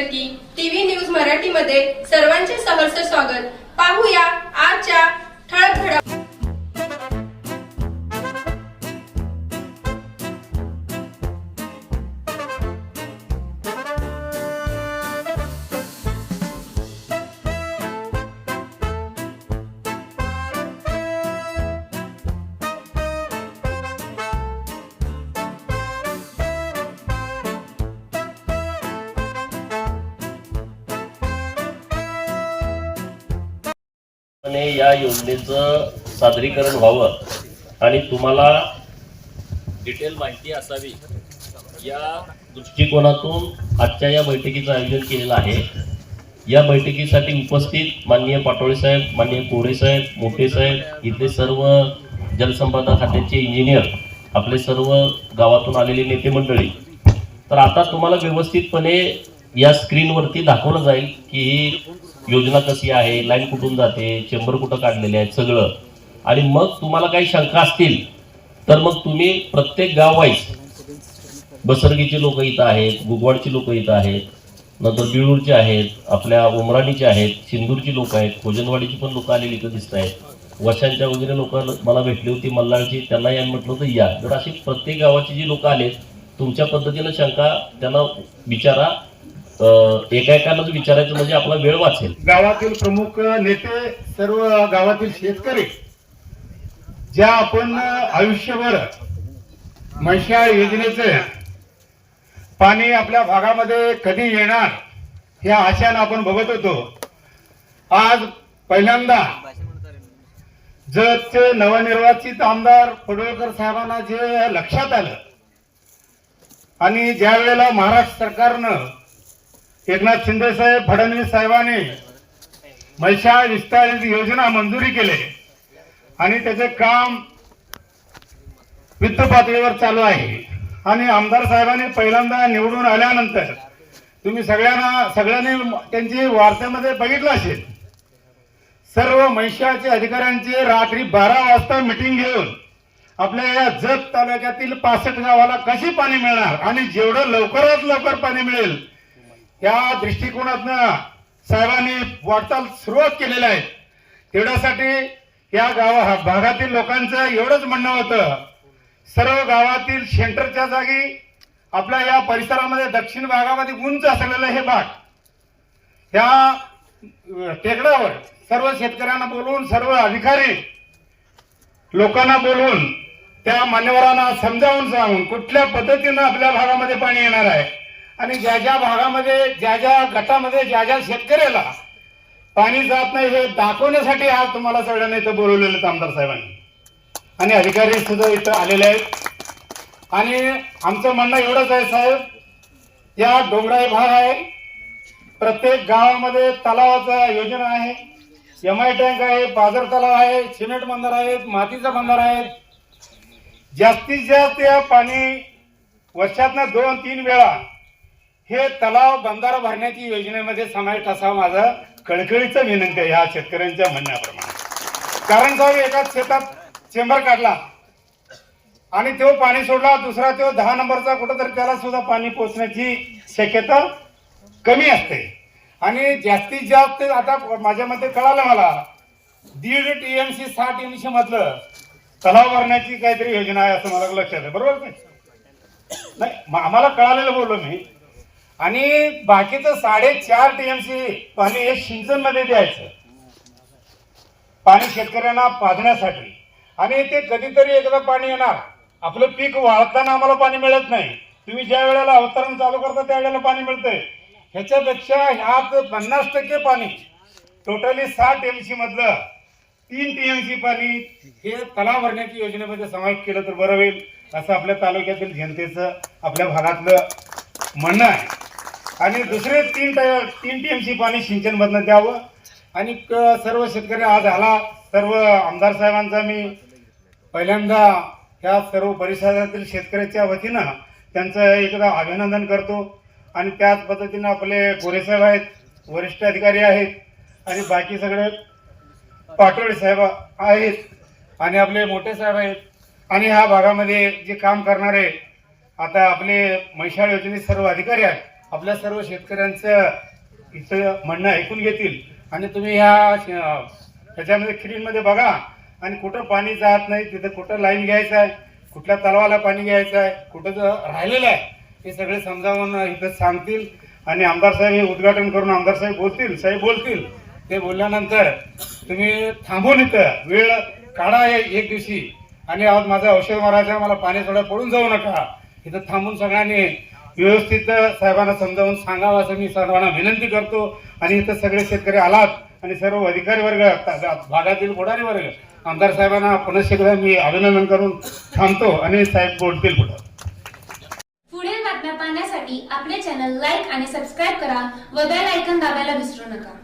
की TV news मराठीमध्ये सर्वांचे सहर्ष स्वागत. या योजनेचं सादरीकरण व्हावं आणि तुम्हाला डिटेल माहिती असावी या दृष्टिकोनातून आजच्या या बैठकीचं आयोजन केलेलं आहे. या बैठकीसाठी उपस्थित माननीय पाटोळे साहेब माननीय कोरे साहेब मोठे साहेब इथले सर्व जलसंपदा खात्याचे इंजिनियर आपले सर्व गावातून आलेले नेते मंडळी. तर आता तुम्हाला व्यवस्थितपणे या स्क्रीनवरती दाखवलं जाईल की ही योजना कशी आहे लाईन कुठून जाते चेंबर कुठं काढलेले आहेत सगळं. आणि मग तुम्हाला काही शंका असतील तर मग तुम्ही प्रत्येक गाव वाईज बसरगीची लोक इथं आहेत गुगवाडची लोक इथं आहेत नंतर बिळूरचे आहेत आपल्या उमराणीचे आहेत सिंदूरची लोक आहेत कोजनवाडीची पण लोक आलेली इथं दिसत आहेत. वशांच्या वगैरे लोक मला भेटली होती मल्हारची त्यांना या म्हटलं होतं या. तर अशी प्रत्येक गावाची जी लोक आलेत तुमच्या पद्धतीनं शंका त्यांना विचारा एका एकालाच विचारायचं म्हणजे आपला वेळ वाचेल. गावातील प्रमुख नेते सर्व गावातील शेतकरी ज्या आपण आयुष्यभर म्हैसाळ योजनेचे पाणी आपल्या भागामध्ये कधी येणार ह्या आशान आपण बघत होतो. आज पहिल्यांदा जतचे नवनिर्वाचित आमदार पडोळकर साहेबांना जे लक्षात आलं आणि ज्या वेळेला महाराष्ट्र सरकारनं एकनाथ शिंदे साहेब फडणवीस साहेबांनी म्हैसाळ विस्तारित योजना मंजुरी केले. आणि त्याचे काम वित्त पातळीवर चालू आहे. आणि आमदार साहेबांनी पहिल्यांदा निवडून आल्यानंतर तुम्ही सगळ्यांना सगळ्यांनी त्यांची वार्त्यामध्ये बघितलं असेल. सर्व महिषाचे अधिकाऱ्यांची रात्री बारा वाजता मिटिंग घेऊन आपल्या या जत तालुक्यातील पासष्ट गावाला कशी पाणी मिळणार? आणि जेवढं लवकरात लवकर पाणी मिळेल या दृष्टिकोनातनं साहेबांनी वाटचाल सुरुवात केलेली आहे. तेवढ्यासाठी या गावा भागातील लोकांचं एवढंच म्हणणं होतं सर्व गावातील सेंटरच्या जागी आपल्या या परिसरामध्ये दक्षिण भागामध्ये उंच असलेलं हे भाग त्या अं, टेकडावर सर्व शेतकऱ्यांना बोलवून सर्व अधिकारी लोकांना बोलवून त्या मान्यवरांना समजावून सांगून कुठल्या पद्धतीनं आपल्या भागामध्ये पाणी येणार आहे. आणि ज्या ज्या भागामध्ये ज्या ज्या गटामध्ये ज्या ज्या शेतकऱ्याला पाणी जात नाही हे दाखवण्यासाठी आज तुम्हाला सगळ्यांना इथं बोलवलेलं आहेत आमदार साहेबांनी. आणि अधिकारी सुद्धा इथं आलेले आहेत. आणि आमचं म्हणणं एवढंच आहे साहेब या डोंगराळी भाग आहे. प्रत्येक गावामध्ये तलावाचा योजना आहे. एम आय टँक आहे पाझर तलाव आहे सिमेंट बंधार आहेत मातीचा बंधार आहेत. जास्तीत जास्त या पाणी वर्षातनं दोन तीन वेळा हे तलाव बंधारा भरण्याची योजनेमध्ये समावेश असा माझा कळकळीचा विनंती आहे ह्या शेतकऱ्यांच्या म्हणण्याप्रमाणे. कारण साहेब एकाच शेतात चेंबर काढला आणि तो पाणी सोडला दुसरा तो दहा नंबरचा कुठंतरी त्याला सुद्धा पाणी पोचण्याची शक्यता कमी असते. आणि जास्तीत जास्त आता माझ्या मते कळालं मला दीड टीएमसी एम टीएमसी मधलं तलाव भरण्याची काहीतरी योजना आहे असं मला लक्षात आहे. बरोबर नाही? आम्हाला कळालेलं बोललो मी. आणि बाकीचं साडेचार टीएमसी पाणी हे सिंचनमध्ये द्यायचं. पाणी शेतकऱ्यांना पाजण्यासाठी. आणि ते कधीतरी एकदा पाणी येणार. आपलं पीक वाळताना आम्हाला पाणी मिळत नाही. तुम्ही ज्या वेळेला अवतरण चालू करता त्यावेळेला पाणी मिळतंय. ह्याच्यापेक्षा ह्यात पन्नास टक्के पाणी टोटली साठ टीएमसी मधलं तीन टीएमसी पाणी हे तलाव भरण्याची योजनेमध्ये समावेश केलं तर बरं होईल असं आपल्या तालुक्यातील जनतेचं आपल्या भागातलं म्हणणं आहे. आणि दुसरे तीन टाय तीन टीएमसी पाणी सिंचनमधनं द्यावं. आणि क- सर्व शेतकरी आज आला. सर्व आमदार साहेबांचा मी पहिल्यांदा ह्या सर्व परिसरातील शेतकऱ्याच्या वतीनं त्यांचं एकदा अभिनंदन करतो. आणि त्याच पद्धतीनं आपले गोरेसाहेब आहेत वरिष्ठ अधिकारी आहेत आणि बाकी सगळे पाटोळे साहेब आहेत आणि आपले मोठे साहेब आहेत. आणि ह्या भागामध्ये जे काम करणारे आता आपले महिषाळ योजनेत सर्व अधिकारी आहेत. आपल्या सर्व शेतकऱ्यांचं इथं म्हणणं ऐकून घेतील. आणि तुम्ही ह्या त्याच्यामध्ये ह्याच्यामध्ये बघा. आणि कुठं पाणी जात नाही तिथं कुठं लाईन घ्यायचं आहे कुठल्या तलावाला पाणी घ्यायचं आहे कुठं जर राहिलेलं आहे हे सगळे समजावून इथं सांगतील. आणि आमदार साहेब हे उद्घाटन करून आमदार साहेब बोलतील साहेब बोलतील. ते बोलल्यानंतर तुम्ही थांबून इथं वेळ काढा एक दिवशी. आणि आज माझं औषध मारायचं मला पाणी थोडं पडून जाऊ नका. इथं थांबून सगळ्यांनी व्यवस्थित साहेबांना समजावून सांगावं असं मी सर्वांना विनंती करतो. आणि इथं सगळे शेतकरी आलात आणि सर्व अधिकारी वर्ग भागातील पुढारी वर्ग आमदार साहेबांना पुनश्च एकदा मी अभिनंदन करून थांबतो आणि साहेब बोलतील पुढं. पुढील बातम्या पाहण्यासाठी आपले चॅनल लाईक आणि सबस्क्राईब करा व बेल आयकन दाबायला विसरू नका.